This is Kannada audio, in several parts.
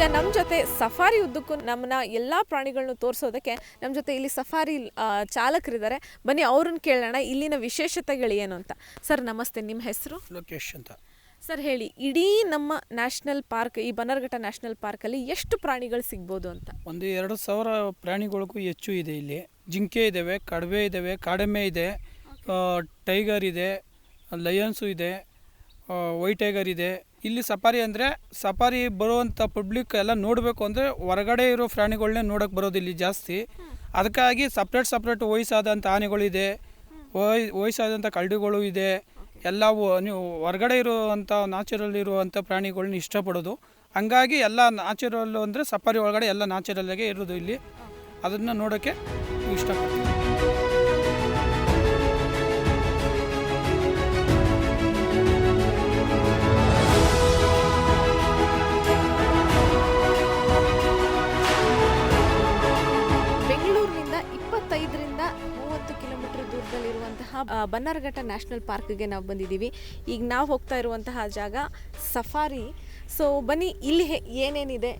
ಸಫಾರಿ ಉದ್ದಕ್ಕೂ ನಮ್ಮನ್ನ ಎಲ್ಲ ಪ್ರಾಣಿಗಳನ್ನು ತೋರಿಸೋದಕ್ಕೆ ನಮ್ಮ ಜೊತೆ ಇಲ್ಲಿ ಸಫಾರಿ ಚಾಲಕರಿದ್ದಾರೆ ಬನ್ನಿ ಅವ್ರನ್ನ ಕೇಳೋಣ ಇಲ್ಲಿನ ವಿಶೇಷತೆಗಳು ಏನು ಅಂತ. ಸರ್ ನಮಸ್ತೆ ನಿಮ್ಮ ಹೆಸರು? ಲೋಕೇಶ್ ಅಂತ. ಸರ್ ಹೇಳಿ ಇಡೀ ನಮ್ಮ ನ್ಯಾಷನಲ್ ಪಾರ್ಕ್ ಈ ಬನರ್ಘಟ್ಟ ನ್ಯಾಷನಲ್ ಪಾರ್ಕಲ್ಲಿ ಎಷ್ಟು ಪ್ರಾಣಿಗಳು ಸಿಗ್ಬೋದು ಅಂತ? ಒಂದು ಎರಡು ಸಾವಿರ ಪ್ರಾಣಿಗಳಿಗೂ ಹೆಚ್ಚು ಇದೆ ಇಲ್ಲಿ. ಜಿಂಕೆ ಇದ್ದಾವೆ ಕಡವೆ ಇದ್ದಾವೆ ಕಾಡೆಮ್ಮೆ ಇದೆ ಟೈಗರ್ ಇದೆ ಲಯನ್ಸು ಇದೆ ವೈಟ್ ಟೈಗರ್ ಇದೆ ಇಲ್ಲಿ ಸಫಾರಿ ಅಂದರೆ ಸಫಾರಿ ಬರುವಂಥ ಪಬ್ಲಿಕ್ ಎಲ್ಲ ನೋಡಬೇಕು ಅಂದರೆ ಹೊರಗಡೆ ಇರೋ ಪ್ರಾಣಿಗಳನ್ನೇ ನೋಡೋಕೆ ಬರೋದು ಇಲ್ಲಿ ಜಾಸ್ತಿ. ಅದಕ್ಕಾಗಿ ಸಪ್ರೇಟ್ ಸಪ್ರೇಟ್ ವಯಸ್ಸಾದಂಥ ಆನೆಗಳಿದೆ, ವಯ್ ವಯಸ್ಸಾದಂಥ ಕರಡಿಗಳು ಇದೆ. ಎಲ್ಲವು ನೀವು ಹೊರಗಡೆ ಇರುವಂಥ ನ್ಯಾಚುರಲ್ ಇರುವಂಥ ಪ್ರಾಣಿಗಳನ್ನ ಇಷ್ಟಪಡೋದು. ಹಂಗಾಗಿ ಎಲ್ಲ ನ್ಯಾಚುರಲ್ಲು ಅಂದರೆ ಸಫಾರಿ ಒಳಗಡೆ ಎಲ್ಲ ನ್ಯಾಚುರಲ್ಲಾಗೆ ಇರೋದು ಇಲ್ಲಿ. ಅದನ್ನು ನೋಡೋಕ್ಕೆ ಇಷ್ಟಪಡ್ತೀನಿ. ಬನ್ನರ್ಘಟ್ಟ ನ್ಯಾಷನಲ್ ಪಾರ್ಕ್ಗೆ ನಾವು ಬಂದಿದ್ದೀವಿ. ಈಗ ನಾವು ಹೋಗ್ತಾ ಇರುವಂತಹ ಜಾಗ ಸಫಾರಿ. ಸೊ ಬನ್ನಿ, ಇಲ್ಲಿ ಏನೇನಿದೆ?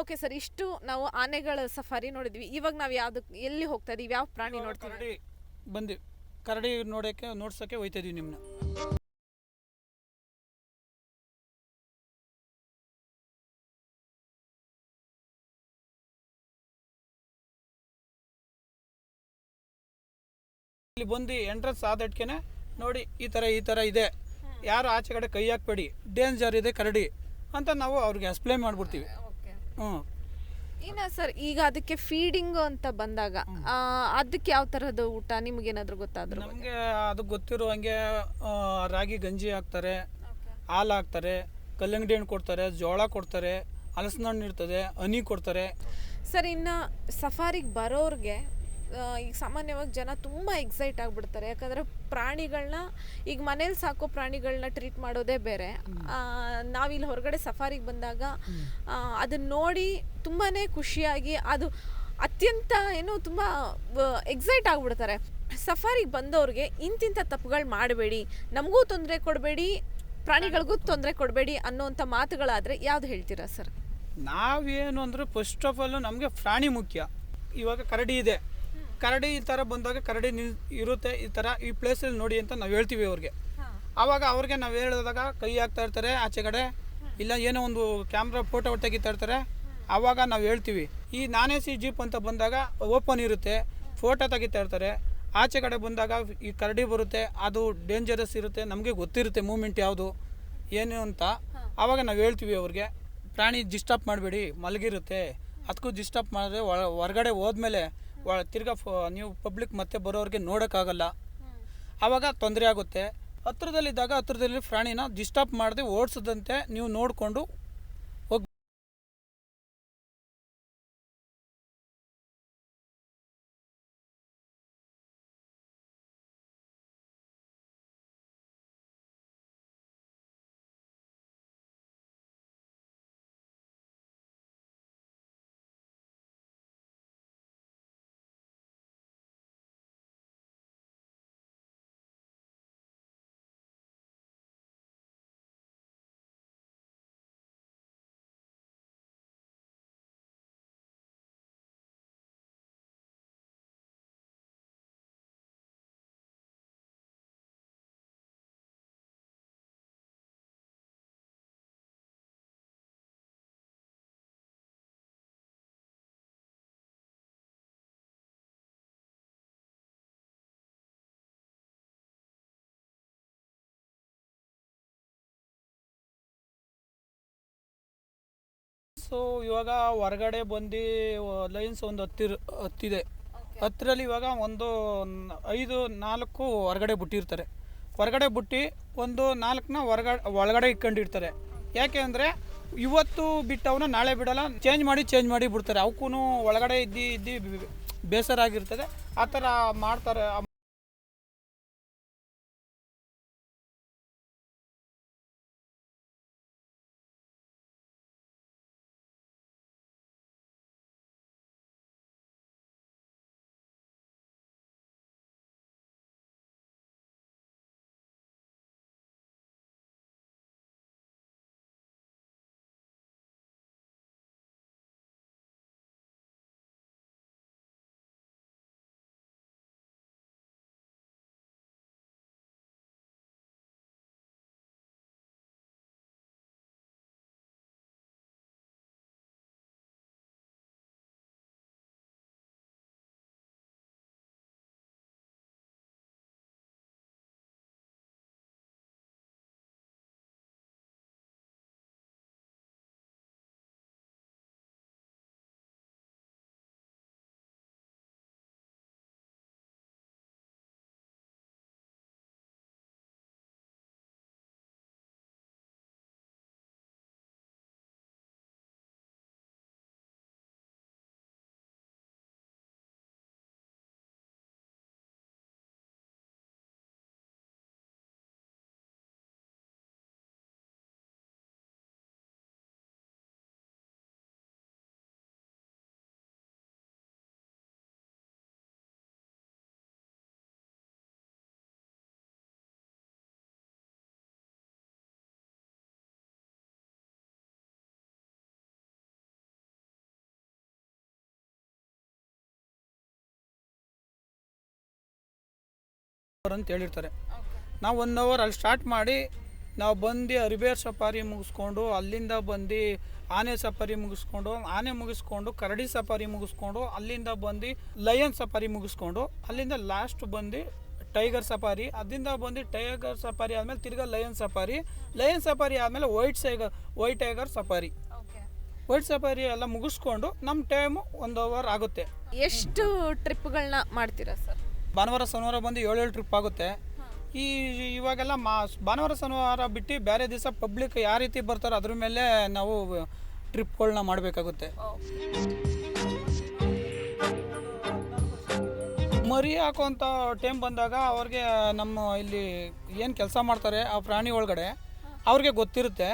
ಓಕೆ ಸರ್ ಇಷ್ಟು ನಾವು ಆನೆಗಳ ಸಫಾರಿ ನೋಡಿದ್ವಿ. ಇವಾಗ ನಾವು ಯಾವ್ದಕ್ಕೆ ಎಲ್ಲಿ ಹೋಗ್ತಾ ಇದೀವಿ? ಯಾವ ಪ್ರಾಣಿ ನೋಡ್ತೀವಿ ಕರಡಿ ಬಂದು ಕರಡಿ ನೋಡೋಕ್ಕೆ ನೋಡ್ಸೋಕ್ಕೆ ಹೋಯ್ತಾ ಇದೀವಿ ನಿಮ್ಮನ್ನ ಇಲ್ಲಿ ಬಂದು ಎಂಟ್ರೆನ್ಸ್ ಆದಟ್ಕೆನೆ ನೋಡಿ ಈ ಥರ ಈ ಥರ ಇದೆ. ಯಾರು ಆಚೆ ಕಡೆ ಕೈ ಹಾಕ್ಬೇಡಿ. ಡೇಂಜರ್ ಇದೆ ಕರಡಿ ಅಂತ ನಾವು ಅವ್ರಿಗೆ ಎಕ್ಸ್ಪ್ಲೈನ್ ಮಾಡಿಬಿಡ್ತೀವಿ. ಹ್ಞೂ. ಇನ್ನ ಸರ್ ಈಗ ಅದಕ್ಕೆ ಫೀಡಿಂಗ್ ಅಂತ ಬಂದಾಗ ಆ, ಅದಕ್ಕೆ ಯಾವ ತರಹದ ಊಟ ನಿಮ್ಗೇನಾದ್ರೂ ಗೊತ್ತಾದ್ರು ನಮಗೆ ಅದು ಗೊತ್ತಿರೋ ಹಂಗೆ ಆ, ರಾಗಿ ಗಂಜಿ ಹಾಕ್ತಾರೆ ಹಾಲು ಹಾಕ್ತಾರೆ ಕಲ್ಲಂಗಡಿ ಹಣ್ಣು ಕೊಡ್ತಾರೆ ಜೋಳ ಕೊಡ್ತಾರೆ ಹಲಸಿನ ಹಣ್ಣು ಇರ್ತದೆ ಹನಿ ಕೊಡ್ತಾರೆ. ಸರ್ ಇನ್ನ ಸಫಾರಿಗೆ ಬರೋರ್ಗೆ ಈಗ ಸಾಮಾನ್ಯವಾಗಿ ಜನ ತುಂಬ ಎಕ್ಸೈಟ್ ಆಗಿಬಿಡ್ತಾರೆ. ಯಾಕಂದರೆ ಪ್ರಾಣಿಗಳನ್ನ ಈಗ ಮನೇಲಿ ಸಾಕೋ ಪ್ರಾಣಿಗಳನ್ನ ಟ್ರೀಟ್ ಮಾಡೋದೇ ಬೇರೆ. ನಾವಿಲ್ಲಿ ಹೊರಗಡೆ ಸಫಾರಿಗೆ ಬಂದಾಗ ಅದನ್ನ ನೋಡಿ ತುಂಬಾ ಖುಷಿಯಾಗಿ ಅದು ಅತ್ಯಂತ ಏನು ತುಂಬ ಎಕ್ಸೈಟ್ ಆಗಿಬಿಡ್ತಾರೆ. ಸಫಾರಿಗೆ ಬಂದವ್ರಿಗೆ ಇಂತಿಂಥ ತಪ್ಪುಗಳು ಮಾಡಬೇಡಿ. ನಮಗೂ ತೊಂದರೆ ಕೊಡಬೇಡಿ ಪ್ರಾಣಿಗಳಿಗೂ ತೊಂದರೆ ಕೊಡಬೇಡಿ ಅನ್ನೋಂಥ ಮಾತುಗಳಾದರೆ ಯಾವ್ದು ಹೇಳ್ತೀರಾ ಸರ್? ನಾವೇನು ಅಂದರೆ ಫಸ್ಟ್ ಆಫ್ ಆಲ್ ನಮಗೆ ಪ್ರಾಣಿ ಮುಖ್ಯ. ಇವಾಗ ಕರಡಿ ಇದೆ. ಕರಡಿ ಈ ಥರ ಬಂದಾಗ ಕರಡಿ ನಿಲ್ ಇರುತ್ತೆ ಈ ಥರ ಈ ಪ್ಲೇಸಲ್ಲಿ ನೋಡಿ ಅಂತ ನಾವು ಹೇಳ್ತೀವಿ ಅವ್ರಿಗೆ. ಆವಾಗ ಅವ್ರಿಗೆ ನಾವು ಹೇಳಿದಾಗ ಕೈ ಹಾಕ್ತಾ ಇರ್ತಾರೆ ಆಚೆ ಕಡೆ ಇಲ್ಲ ಏನೋ ಒಂದು ಕ್ಯಾಮ್ರಾ ಫೋಟೋ ತೆಗಿತಾ ಇರ್ತಾರೆ ಆವಾಗ ನಾವು ಹೇಳ್ತೀವಿ. ಈ ನಾನೇ ಸಿ ಜೀಪ್ ಅಂತ ಬಂದಾಗ ಓಪನ್ ಇರುತ್ತೆ ಫೋಟೋ ತೆಗಿತಾ ಇರ್ತಾರೆ ಆಚೆ ಕಡೆ ಬಂದಾಗ ಈ ಕರಡಿ ಬರುತ್ತೆ ಅದು ಡೇಂಜರಸ್ ಇರುತ್ತೆ ನಮಗೆ ಗೊತ್ತಿರುತ್ತೆ ಮೂಮೆಂಟ್ ಯಾವುದು ಏನು ಅಂತ. ಆವಾಗ ನಾವು ಹೇಳ್ತೀವಿ ಅವ್ರಿಗೆ ಪ್ರಾಣಿ ಡಿಸ್ಟರ್ಬ್ ಮಾಡಬೇಡಿ ಮಲಗಿರುತ್ತೆ. ಅದಕ್ಕೂ ಡಿಸ್ಟರ್ಬ್ ಮಾಡಿದ್ರೆ ಹೊರಗಡೆ ಹೋದ್ಮೇಲೆ ಒಳ ತಿರ್ಗಾ ಫ- ನೀವು ಪಬ್ಲಿಕ್ ಮತ್ತೆ ಬರೋರಿಗೆ ನೋಡೋಕ್ಕಾಗಲ್ಲ. ಆವಾಗ ತೊಂದರೆ ಆಗುತ್ತೆ. ಹತ್ರದಲ್ಲಿದ್ದಾಗ ಹತ್ರದಲ್ಲಿ ಪ್ರಾಣಿನ ಡಿಸ್ಟರ್ಬ್ ಮಾಡದೆ ಓಡಿಸದಂತೆ ನೀವು ನೋಡಿಕೊಂಡು ಸೊ ಇವಾಗ ಹೊರಗಡೆ ಬಂದು ಲೈನ್ಸ್ ಒಂದು ಹತ್ತಿರ ಹತ್ತಿದೆ. ಹತ್ತಿರಲ್ಲಿ ಇವಾಗ ಒಂದು ಐದು ನಾಲ್ಕು ಹೊರಗಡೆ ಬಿಟ್ಟಿರ್ತಾರೆ. ಹೊರಗಡೆ ಬಿಟ್ಟು ಒಂದು ನಾಲ್ಕನ್ನ ಹೊರಗಡೆ ಒಳಗಡೆ ಇಟ್ಕೊಂಡಿರ್ತಾರೆ. ಯಾಕೆ ಅಂದರೆ ಇವತ್ತು ಬಿಟ್ಟವನ್ನ ನಾಳೆ ಬಿಡಲ್ಲ ಚೇಂಜ್ ಮಾಡಿ ಚೇಂಜ್ ಮಾಡಿ ಬಿಡ್ತಾರೆ. ಅವಕ್ಕೂ ಒಳಗಡೆ ಇದ್ದು ಇದ್ದು ಬೇಸರ ಆಗಿರ್ತದೆ. ಆ ಥರ ಮಾಡ್ತಾರೆ ಅಂತ ಹೇಳಿರ್ತಾರೆ. ನಾವು ಒನ್ ಅವರ್ ಅಲ್ಲಿ ಸ್ಟಾರ್ಟ್ ಮಾಡಿ ನಾವು ಬಂದು ಅರಿಬೇರ್ ಸಫಾರಿ ಮುಗಿಸ್ಕೊಂಡು ಅಲ್ಲಿಂದ ಬಂದು ಆನೆ ಸಫಾರಿ ಮುಗಿಸ್ಕೊಂಡು ಆನೆ ಮುಗಿಸ್ಕೊಂಡು ಕರಡಿ ಸಫಾರಿ ಮುಗಿಸ್ಕೊಂಡು ಅಲ್ಲಿಂದ ಬಂದು ಲಯನ್ ಸಫಾರಿ ಮುಗಿಸ್ಕೊಂಡು ಅಲ್ಲಿಂದ ಲಾಸ್ಟ್ ಬಂದು ಟೈಗರ್ ಸಫಾರಿ ಅದರಿಂದ ಬಂದು ಟೈಗರ್ ಸಫಾರಿ ಆದಮೇಲೆ ತಿರ್ಗಾ ಲಯನ್ ಸಫಾರಿ ಲಯನ್ ಸಫಾರಿ ಆದಮೇಲೆ white ಸೈಗರ್ white tiger safari. White safari ಎಲ್ಲ ಮುಗಿಸ್ಕೊಂಡು ನಮ್ಮ ಟೈಮು ಒಂದು ಅವರ್ ಆಗುತ್ತೆ. ಎಷ್ಟು ಟ್ರಿಪ್ಗಳನ್ನ ಮಾಡ್ತೀರಾ ಸರ್ ಭಾನುವಾರ ಶನಿವಾರ ಬಂದು ಏಳೇಳು ಟ್ರಿಪ್ ಆಗುತ್ತೆ. ಈ ಇವಾಗೆಲ್ಲ ಮಾ, ಭಾನುವಾರ ಶನಿವಾರ ಬಿಟ್ಟು ಬೇರೆ ದಿವಸ ಪಬ್ಲಿಕ್ ಯಾವ ರೀತಿ ಬರ್ತಾರೋ ಅದ್ರ ಮೇಲೆ ನಾವು ಟ್ರಿಪ್ಗಳನ್ನ ಮಾಡಬೇಕಾಗುತ್ತೆ. ಮರಿ ಹಾಕೋಂಥ ಟೈಮ್ ಬಂದಾಗ ಅವ್ರಿಗೆ ನಮ್ಮ ಇಲ್ಲಿ ಏನು ಕೆಲಸ ಮಾಡ್ತಾರೆ ಆ ಪ್ರಾಣಿ ಒಳಗಡೆ ಅವ್ರಿಗೆ ಗೊತ್ತಿರುತ್ತೆ.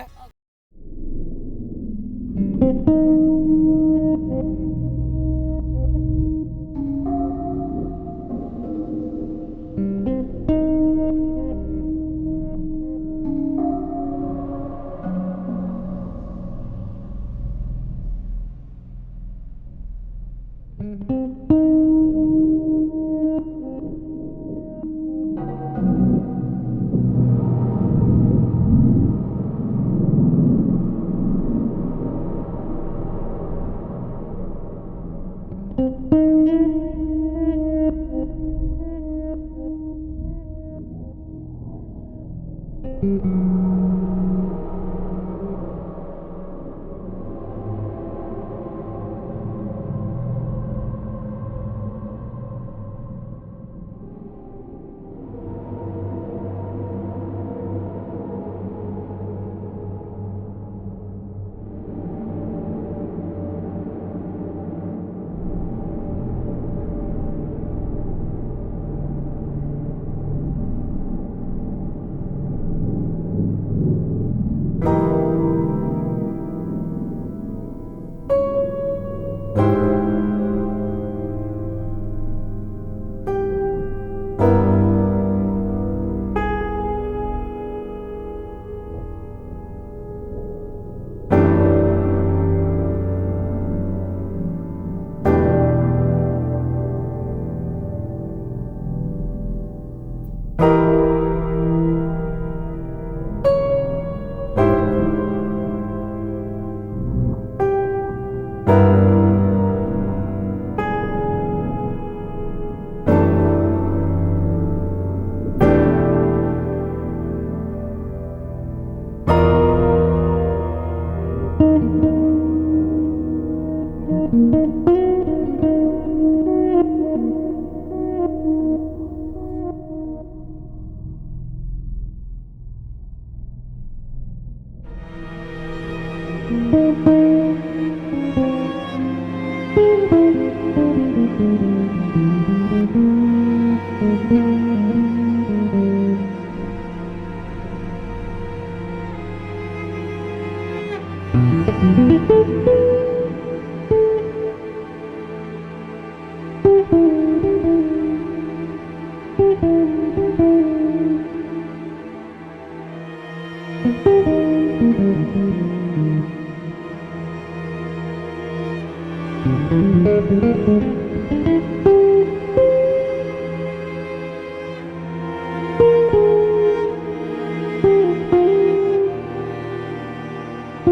ಸೊ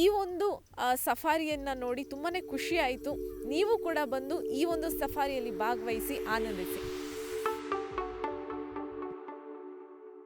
ಈ ಒಂದು ಸಫಾರಿಯನ್ನು ನೋಡಿ ತುಂಬಾನೇ ಖುಷಿ ಆಯಿತು. ನೀವು ಕೂಡ ಬಂದು ಈ ಒಂದು ಸಫಾರಿಯಲ್ಲಿ ಭಾಗವಹಿಸಿ, ಆನಂದಿಸಿ.